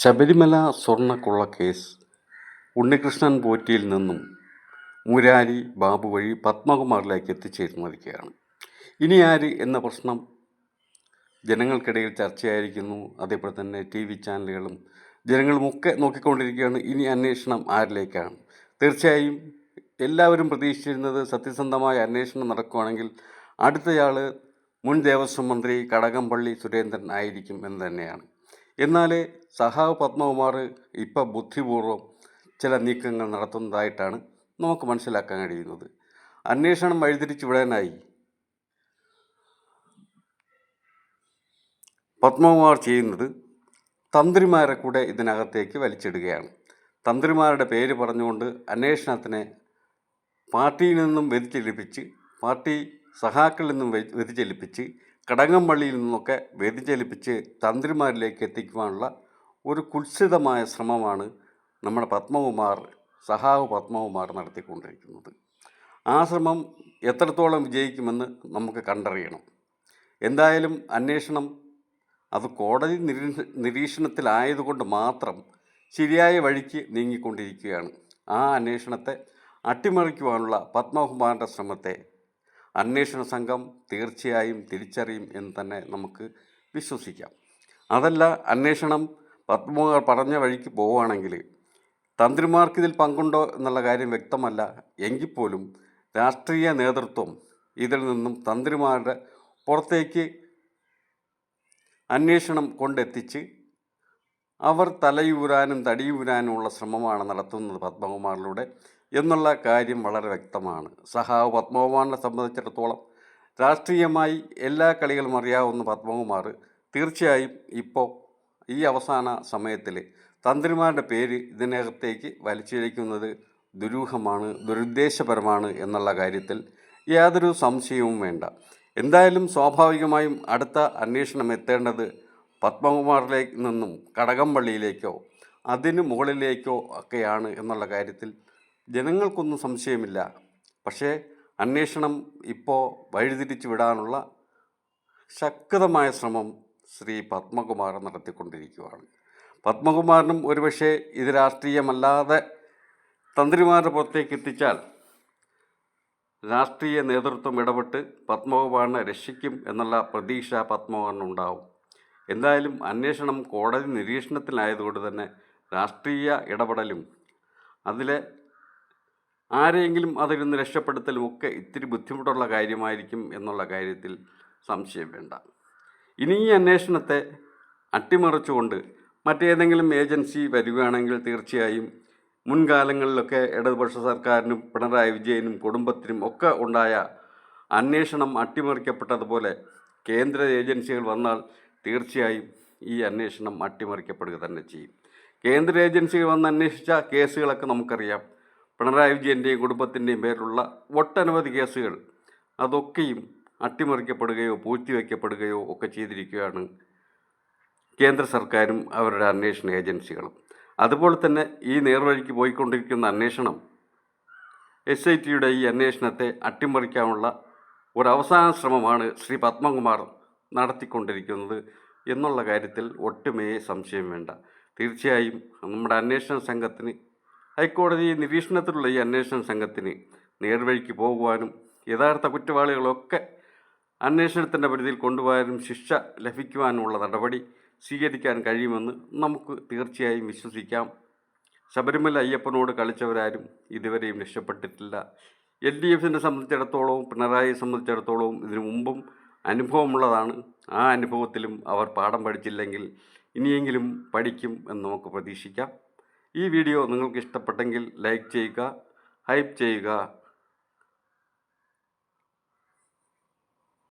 ശബരിമല സ്വർണക്കൊള്ള കേസ്. ഉണ്ണികൃഷ്ണൻ പോറ്റിയിൽ നിന്നും മുരാരി ബാബു വഴി പത്മകുമാറിലേക്ക് എത്തിച്ചേർന്നിരിക്കുകയാണ് ഇനി ആര് എന്ന പ്രശ്നം ജനങ്ങൾക്കിടയിൽ ചർച്ചയായിരിക്കുന്നു. അതേപോലെ തന്നെ ടി വി ചാനലുകളും ജനങ്ങളുമൊക്കെ നോക്കിക്കൊണ്ടിരിക്കുകയാണ്. ഇനി അന്വേഷണം ആരിലേക്കാണ്? തീർച്ചയായും എല്ലാവരും പ്രതീക്ഷിച്ചിരുന്നത് സത്യസന്ധമായ അന്വേഷണം നടക്കുകയാണെങ്കിൽ അടുത്തയാൾ മുൻ ദേവസ്വം മന്ത്രി കടകംപള്ളി സുരേന്ദ്രൻ ആയിരിക്കും എന്ന് തന്നെയാണ്. എന്നാൽ സഹാവ് പത്മകുമാർ ഇപ്പം ബുദ്ധിപൂർവം ചില നീക്കങ്ങൾ നടത്തുന്നതായിട്ടാണ് നമുക്ക് മനസ്സിലാക്കാൻ കഴിയുന്നത്. അന്വേഷണം വഴിതിരിച്ചു വിടാനായി. പത്മകുമാർ ചെയ്യുന്നത് തന്ത്രിമാരെ കൂടെ ഇതിനകത്തേക്ക് വലിച്ചിടുകയാണ്. തന്ത്രിമാരുടെ പേര് പറഞ്ഞുകൊണ്ട് അന്വേഷണത്തിനെ പാർട്ടിയിൽ നിന്നും വ്യതിചലിപ്പിച്ച് പാർട്ടി സഹാക്കളിൽ നിന്നും വ്യ- വ്യതിചലിപ്പിച്ച് കടങ്ങംപള്ളിയിൽ നിന്നൊക്കെ വ്യതിചലിപ്പിച്ച് തന്ത്രിമാരിലേക്ക് എത്തിക്കുവാനുള്ള ഒരു കുത്സിതമായ ശ്രമമാണ് നമ്മുടെ പത്മകുമാർ സഹാവ് പത്മകുമാർ നടത്തിക്കൊണ്ടിരിക്കുന്നത്. ആ ശ്രമം എത്രത്തോളം വിജയിക്കുമെന്ന് നമുക്ക് കണ്ടറിയണം. എന്തായാലും അന്വേഷണം അത് കോടതി നിരീക്ഷ നിരീക്ഷണത്തിലായതുകൊണ്ട് മാത്രം ശരിയായ വഴിക്ക് നീങ്ങിക്കൊണ്ടിരിക്കുകയാണ്. ആ അന്വേഷണത്തെ അട്ടിമറിക്കുവാനുള്ള പത്മകുമാറിന്റെ ശ്രമത്തെ അന്വേഷണ സംഘം തീർച്ചയായും തിരിച്ചറിയും എന്ന് തന്നെ നമുക്ക് വിശ്വസിക്കാം. അതല്ല അന്വേഷണം പത്മകുമാർ പറഞ്ഞ വഴിക്ക് പോവുകയാണെങ്കിൽ തന്ത്രിമാർക്ക് ഇതിൽ പങ്കുണ്ടോ എന്നുള്ള കാര്യം വ്യക്തമല്ല എങ്കിൽ പോലും രാഷ്ട്രീയ നേതൃത്വം ഇതിൽ നിന്നും തന്ത്രിമാരുടെ പുറത്തേക്ക് അന്വേഷണം കൊണ്ടെത്തിച്ച് അവർ തലയൂരാനും തടിയൂരാനുമുള്ള ശ്രമമാണ് നടത്തുന്നത് പത്മകുമാറിലൂടെ എന്നുള്ള കാര്യം വളരെ വ്യക്തമാണ്. സഹാവ് പത്മകുമാറിനെ സംബന്ധിച്ചിടത്തോളം രാഷ്ട്രീയമായി എല്ലാ കളികളും അറിയാവുന്ന പത്മകുമാർ തീർച്ചയായും ഇപ്പോൾ ഈ അവസാന സമയത്തിൽ തന്ത്രിമാരുടെ പേര് ഇതിനകത്തേക്ക് വലിച്ചിഴയ്ക്കുന്നത് ദുരൂഹമാണ് ദുരുദ്ദേശപരമാണ് എന്നുള്ള കാര്യത്തിൽ യാതൊരു സംശയവും വേണ്ട. എന്തായാലും സ്വാഭാവികമായും അടുത്ത അന്വേഷണം എത്തേണ്ടത് പത്മകുമാറിലേക്ക് നിന്നും കടകംപള്ളിയിലേക്കോ അതിന് മുകളിലേക്കോ ഒക്കെയാണ് എന്നുള്ള കാര്യത്തിൽ ജനങ്ങൾക്കൊന്നും സംശയമില്ല. പക്ഷേ അന്വേഷണം ഇപ്പോൾ വഴിതിരിച്ചു വിടാനുള്ള ശക്തമായ ശ്രമം ശ്രീ പത്മകുമാർ നടത്തിക്കൊണ്ടിരിക്കുകയാണ് പത്മകുമാറിനും ഒരുപക്ഷെ ഇത് രാഷ്ട്രീയമല്ലാതെ തന്ത്രിമാരുടെ പുറത്തേക്ക് എത്തിച്ചാൽ രാഷ്ട്രീയ നേതൃത്വം ഇടപെട്ട് പത്മകുമാറിനെ രക്ഷിക്കും എന്നുള്ള പ്രതീക്ഷ പത്മകുമാറിനുണ്ടാവും. എന്തായാലും അന്വേഷണം കോടതി നിരീക്ഷണത്തിലായതുകൊണ്ട് തന്നെ രാഷ്ട്രീയ ഇടപെടലും അതിലെ ആരെയെങ്കിലും അതിൽ നിന്ന് രക്ഷപ്പെടുത്തലും ഒക്കെ ഇത്തിരി ബുദ്ധിമുട്ടുള്ള കാര്യമായിരിക്കും എന്നുള്ള കാര്യത്തിൽ സംശയം വേണ്ട. ഇനി ഈ അന്വേഷണത്തെ അട്ടിമറിച്ചുകൊണ്ട് മറ്റേതെങ്കിലും ഏജൻസി വരികയാണെങ്കിൽ തീർച്ചയായും മുൻകാലങ്ങളിലൊക്കെ ഇടതുപക്ഷ സർക്കാരിനും പിണറായി വിജയനും കുടുംബത്തിനും ഒക്കെ ഉണ്ടായ അന്വേഷണം അട്ടിമറിക്കപ്പെട്ടതുപോലെ കേന്ദ്ര ഏജൻസികൾ വന്നാൽ തീർച്ചയായും ഈ അന്വേഷണം അട്ടിമറിക്കപ്പെടുക തന്നെ ചെയ്യും. കേന്ദ്ര ഏജൻസികൾ വന്ന് അന്വേഷിച്ച കേസുകളൊക്കെ നമുക്കറിയാം. പിണറായി വിജയന്റെയും കുടുംബത്തിന്റെയും പേരിലുള്ള ഒട്ടനവധി കേസുകൾ അതൊക്കെയും അട്ടിമറിക്കപ്പെടുകയോ പൂഴ്ത്തിവെക്കപ്പെടുകയോ ഒക്കെ ചെയ്തിരിക്കുകയാണ് കേന്ദ്ര സർക്കാരും അവരുടെ അന്വേഷണ ഏജൻസികളും. അതുപോലെ തന്നെ ഈ നേർവഴിക്ക് പോയിക്കൊണ്ടിരിക്കുന്ന അന്വേഷണം എസ് ഐ ടിയുടെ ഈ അന്വേഷണത്തെ അട്ടിമറിക്കാനുള്ള ഒരു അവസാന ശ്രമമാണ് ശ്രീ പത്മകുമാർ നടത്തിക്കൊണ്ടിരിക്കുന്നത് എന്നുള്ള കാര്യത്തിൽ ഒട്ടുമേ സംശയം വേണ്ട. തീർച്ചയായും നമ്മുടെ അന്വേഷണ സംഘത്തിന് ഹൈക്കോടതി നിരീക്ഷണത്തിലുള്ള ഈ അന്വേഷണ സംഘത്തിന് നേർവഴിക്ക് പോകുവാനും യഥാർത്ഥ കുറ്റവാളികളൊക്കെ അന്വേഷണത്തിന്റെ പരിധിയിൽ കൊണ്ടുപോകാനും ശിക്ഷ ലഭിക്കുവാനുമുള്ള നടപടി സ്വീകരിക്കാൻ കഴിയുമെന്ന് നമുക്ക് തീർച്ചയായും വിശ്വസിക്കാം. ശബരിമല അയ്യപ്പനോട് കളിച്ചവരാരും ഇതുവരെയും രക്ഷപ്പെട്ടിട്ടില്ല. എൽ ഡി എഫിനെ സംബന്ധിച്ചിടത്തോളവും പിണറായിയെ സംബന്ധിച്ചിടത്തോളവും ഇതിനു മുമ്പും അനുഭവമുള്ളതാണ്. ആ അനുഭവത്തിലും അവർ പാഠം പഠിച്ചില്ലെങ്കിൽ ഇനിയെങ്കിലും പഠിക്കും എന്ന് നമുക്ക് പ്രതീക്ഷിക്കാം. ഈ വീഡിയോ നിങ്ങൾക്ക് ഇഷ്ടപ്പെട്ടെങ്കിൽ ലൈക്ക് ചെയ്യുക ഹൈപ്പ് ചെയ്യുക